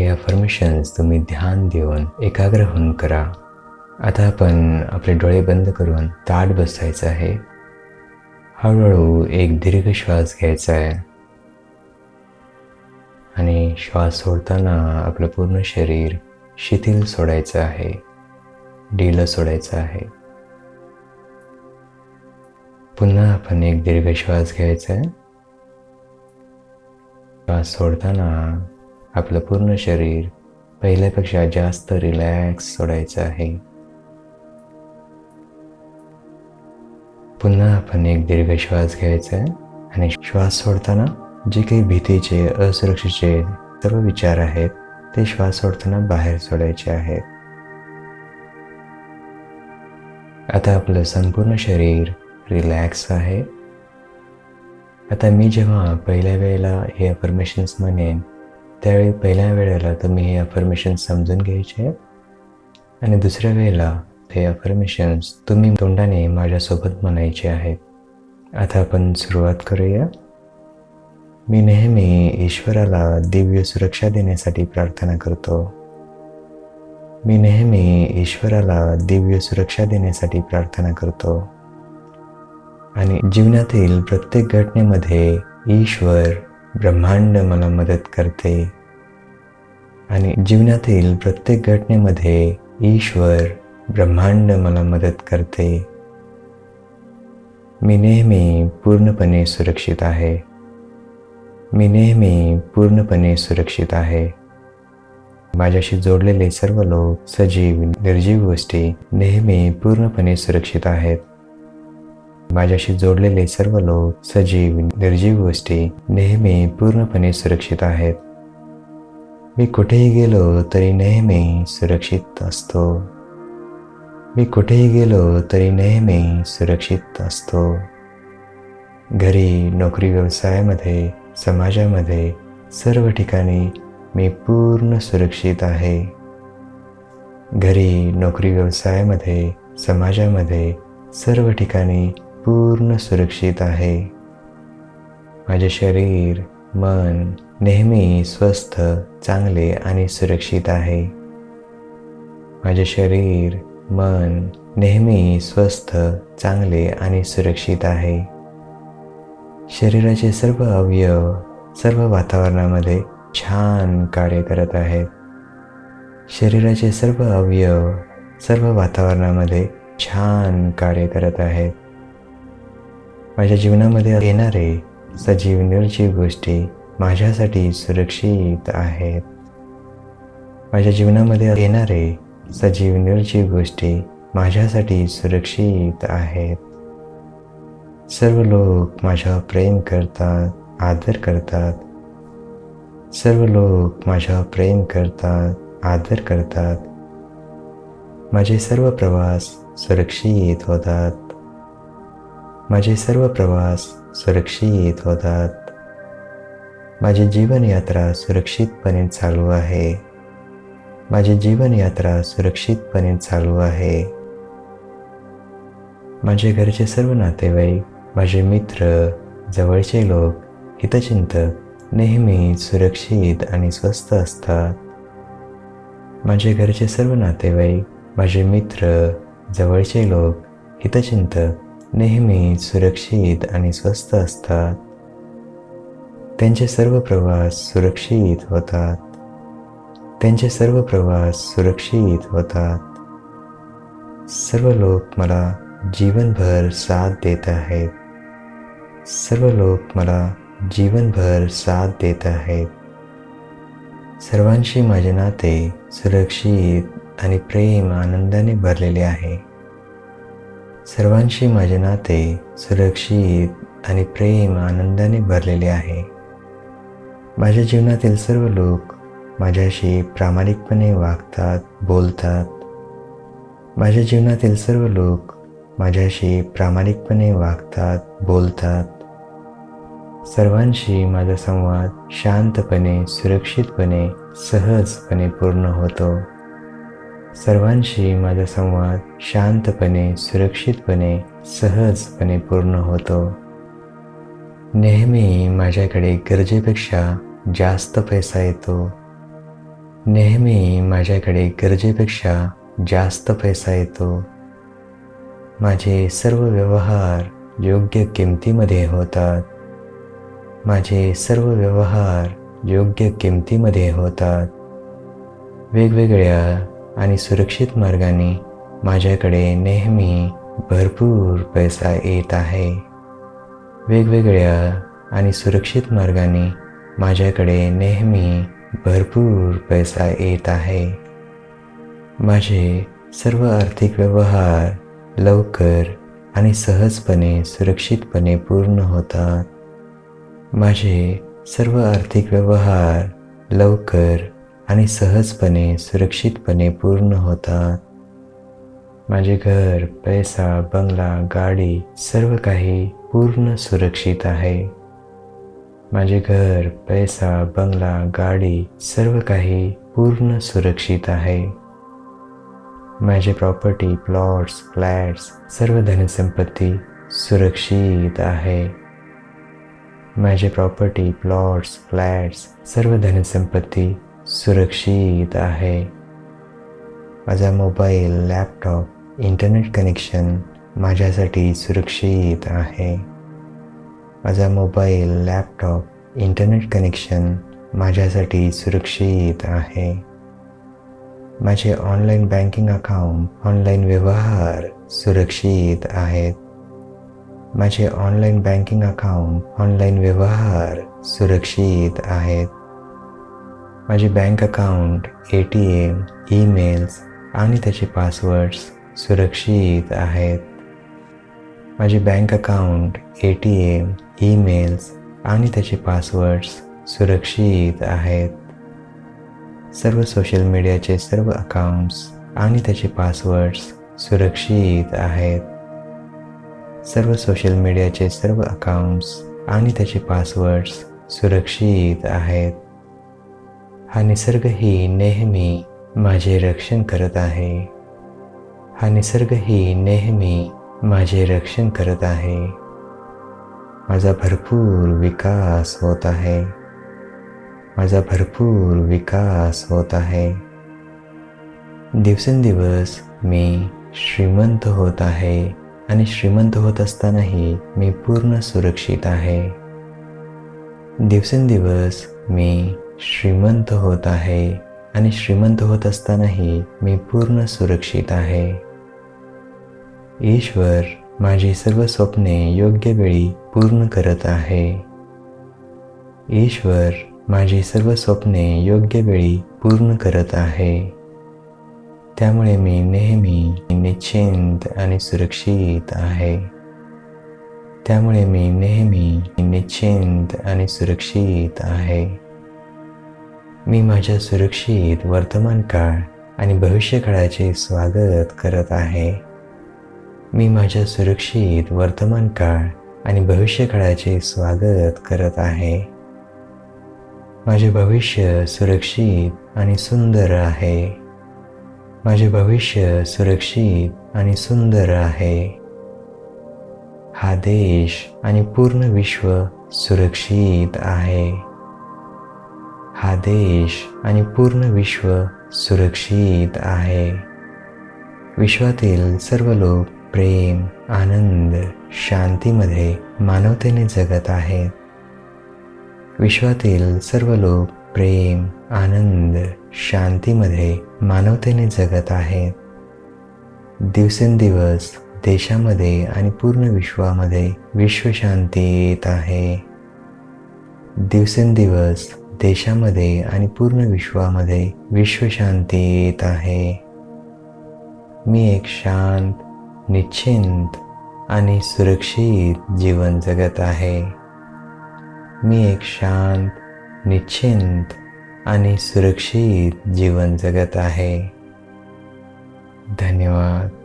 हे अफर्मेशन्स तुम्ही ध्यान देऊन एकाग्र होऊन करा. आता आपण आपले डोळे बंद करून ताट बसायचं आहे. हळूहळू एक दीर्घ श्वास घ्यायचा आहे. आणि श्वास सोडताना आपलं पूर्ण शरीर शिथिल सोडायचं आहे. ढिलं सोडायचं आहे. पुन्हा आपण एक दीर्घ श्वास घ्यायचा आहे. श्वास सोडताना आपलं पूर्ण शरीर पहिल्यापेक्षा जास्त रिलॅक्स सोडायचं आहे. पुन्हा आपण एक दीर्घ श्वास घ्यायचा आहे आणि श्वास सोडताना जे काही भीतीचे असुरक्षेचे सर्व विचार आहेत ते श्वास सोडताना बाहेर सोडायचे आहेत. आता आपलं संपूर्ण शरीर रिलॅक्स आहे. आता मी जेव्हा पहिल्या वेळेला हे अफर्मेशन्स म्हणेन त्यावेळी पहिल्या वेळेला तुम्ही हे अफर्मेशन समजून घ्यायचे. आणि दुसऱ्या वेळेला हे अफर्मेशन्स तुम्ही तोंडाने माझ्यासोबत म्हणायचे आहेत. आता आपण सुरुवात करूया. मी नेहमी ईश्वराला दिव्य सुरक्षा देण्यासाठी प्रार्थना करतो. मी नेहमी ईश्वराला दिव्य सुरक्षा देण्यासाठी प्रार्थना करतो. आणि जीवनातील प्रत्येक घटनेमध्ये ईश्वर ब्रह्मांड मला मदत करते. आणि जीवनातील प्रत्येक घटनेमध्ये ईश्वर ब्रह्मांड मला मदत करते. मी नेहमी पूर्णपणे सुरक्षित आहे. मी नेहमी पूर्णपणे सुरक्षित आहे. माझ्याशी जोडलेले सर्व लोक सजीव निर्जीव गोष्टी नेहमी पूर्णपणे सुरक्षित आहेत. माझ्याशी जोडलेले सर्व लोक सजीव निर्जीव गोष्टी नेहमी पूर्णपणे सुरक्षित आहेत. मी कुठेही गेलो तरी नेहमी सुरक्षित असतो. मी कुठेही गेलो तरी नेहमी सुरक्षित असतो. घरी नोकरी व्यवसायामध्ये समाजामध्ये सर्व ठिकाणी मी पूर्ण सुरक्षित आहे. घरी नोकरी व्यवसायामध्ये समाजामध्ये सर्व ठिकाणी पूर्ण सुरक्षित आहे. माझे शरीर मन नेहमी स्वस्थ चांगले आणि सुरक्षित आहे. माझे शरीर मन नेहमी स्वस्थ चांगले आणि सुरक्षित आहे. शरीराचे सर्व अवयव सर्व वातावरणामध्ये छान कार्य करत आहेत. शरीराचे सर्व अवयव सर्व वातावरणामध्ये छान कार्य करत आहेत. माझ्या जीवनामध्ये येणारे सजीव निर्जीव गोष्टी माझ्यासाठी सुरक्षित आहेत. माझ्या जीवनामध्ये येणारे सजीव निर्जीव गोष्टी माझ्यासाठी सुरक्षित आहेत. सर्व लोक माझ्यावर प्रेम करतात आदर करतात. सर्व लोक माझ्यावर प्रेम करतात आदर करतात. माझे सर्व प्रवास सुरक्षित होतात. माझे सर्व प्रवास सुरक्षित होतात. माझी जीवनयात्रा सुरक्षितपणे चालू आहे. माझी जीवनयात्रा सुरक्षितपणे चालू आहे. माझे घरचे सर्व नातेवाईक माझे मित्र जवळचे लोक हितचिंतक नेहमी सुरक्षित आणि स्वस्त असतात. माझे घरचे सर्व नातेवाईक माझे मित्र जवळचे लोक हितचिंतक नेहमी सुरक्षित आणि स्वस्त असतात. त्यांचे सर्व प्रवास सुरक्षित होतात. त्यांचे सर्व प्रवास सुरक्षित होतात. सर्व लोक मला जीवनभर साथ देत आहेत. सर्व लोक मला जीवनभर साथ देत आहेत. सर्वांशी माझे नाते सुरक्षित आणि प्रेम आनंदाने भरलेले आहे. सर्वांशी माझे नाते सुरक्षित आणि प्रेम आनंदाने भरलेले आहे. माझ्या जीवनातील सर्व लोक माझ्याशी प्रामाणिकपणे वागतात बोलतात. माझ्या जीवनातील सर्व लोक माझ्याशी प्रामाणिकपणे वागतात बोलतात. सर्वांशी माझा संवाद शांतपणे सुरक्षितपणे सहजपणे पूर्ण होतो. सर्वांशी माझा संवाद शांतपणे सुरक्षितपणे सहजपणे पूर्ण होतो. नेहमी माझ्याकडे गरजेपेक्षा जास्त पैसा येतो. नेहमी माझ्याकडे गरजेपेक्षा जास्त पैसा येतो. माझे सर्व व्यवहार योग्य किमतीमध्ये होतात. माझे सर्व व्यवहार योग्य किमतीमध्ये होतात. वेगवेगळ्या आणि सुरक्षित मार्गाने माझ्याकडे नेहमी भरपूर पैसा येत आहे. वेगवेगळ्या आणि सुरक्षित मार्गाने माझ्याकडे नेहमी भरपूर पैसा येत आहे. माझे सर्व आर्थिक व्यवहार लवकर आणि सहजपणे सुरक्षितपणे पूर्ण होतात. माझे सर्व आर्थिक व्यवहार लवकर आणि सहजपणे सुरक्षितपणे पूर्ण होतात. माझे घर पैसा बंगला गाडी सर्व काही पूर्ण सुरक्षित आहे. माझे घर पैसा बंगला गाडी सर्व काही पूर्ण सुरक्षित आहे. माझे प्रॉपर्टी प्लॉट्स फ्लॅट्स सर्व धनसंपत्ती सुरक्षित आहे. माझे प्रॉपर्टी प्लॉट्स फ्लॅट्स सर्व धनसंपत्ती सुरक्षित आहे. माझा मोबाईल लॅपटॉप इंटरनेट कनेक्शन माझ्यासाठी सुरक्षित आहे. माझा मोबाईल लॅपटॉप इंटरनेट कनेक्शन माझ्यासाठी सुरक्षित आहे. माझे ऑनलाईन बँकिंग अकाउंट ऑनलाईन व्यवहार सुरक्षित आहेत. माझे ऑनलाईन बँकिंग अकाउंट ऑनलाईन व्यवहार सुरक्षित आहेत. माझे bank account A T M emails आणि त्याचे पासवर्ड्स सुरक्षित आहेत. माझे bank account A T M emails आणि त्याचे पासवर्ड्स सुरक्षित आहेत. सर्व सोशल मीडियाचे सर्व अकाउंट्स आणि त्याचे पासवर्ड्स सुरक्षित आहेत. सर्व सोशल मीडियाचे सर्व अकाउंट्स आणि त्याचे पासवर्ड्स सुरक्षित आहेत. हा निसर्गही नेहमी माझे रक्षण करत आहे. हा निसर्गही नेहमी माझे रक्षण करत आहे. माझा भरपूर विकास होत आहे. माझा भरपूर विकास होत आहे. दिवसेंदिवस मी श्रीमंत होत आहे आणि श्रीमंत होत असतानाही मी पूर्ण सुरक्षित आहे. दिवसेंदिवस मी श्रीमंत होत आहे आणि श्रीमंत होत असतानाही मी पूर्ण सुरक्षित आहे. ईश्वर माझी सर्व स्वप्ने योग्य वेळी पूर्ण करत आहे. ईश्वर माझी सर्व स्वप्ने योग्य वेळी पूर्ण करत आहे. त्यामुळे मी नेहमी निश्चिंत आणि सुरक्षित आहे. त्यामुळे मी नेहमी निश्चिंत आणि सुरक्षित आहे. मी माझ्या सुरक्षित वर्तमान काळ आणि भविष्यकाळाचे स्वागत करत आहे. मी माझ्या सुरक्षित वर्तमान काळ आणि भविष्यकाळाचे स्वागत करत आहे. माझे भविष्य सुरक्षित आणि सुंदर आहे. माझे भविष्य सुरक्षित आणि सुंदर आहे. हा देश आणि पूर्ण विश्व सुरक्षित आहे. हा देश आणि पूर्ण विश्व सुरक्षित आहे. विश्वातील सर्व लोक प्रेम आनंद शांतीमध्ये मानवतेने जगत आहेत. विश्वातील सर्व लोक प्रेम आनंद शांतीमध्ये मानवतेने जगत आहेत. दिवसेंदिवस देशामध्ये आणि पूर्ण विश्वामध्ये विश्वशांती येत आहे. दिवसेंदिवस देशामध्ये आणि पूर्ण विश्वामध्ये विश्वशांती येत आहे. मी एक शांत निश्चिंत आणि सुरक्षित जीवन जगत आहे. मी एक शांत निश्चिंत आणि सुरक्षित जीवन जगत आहे. धन्यवाद.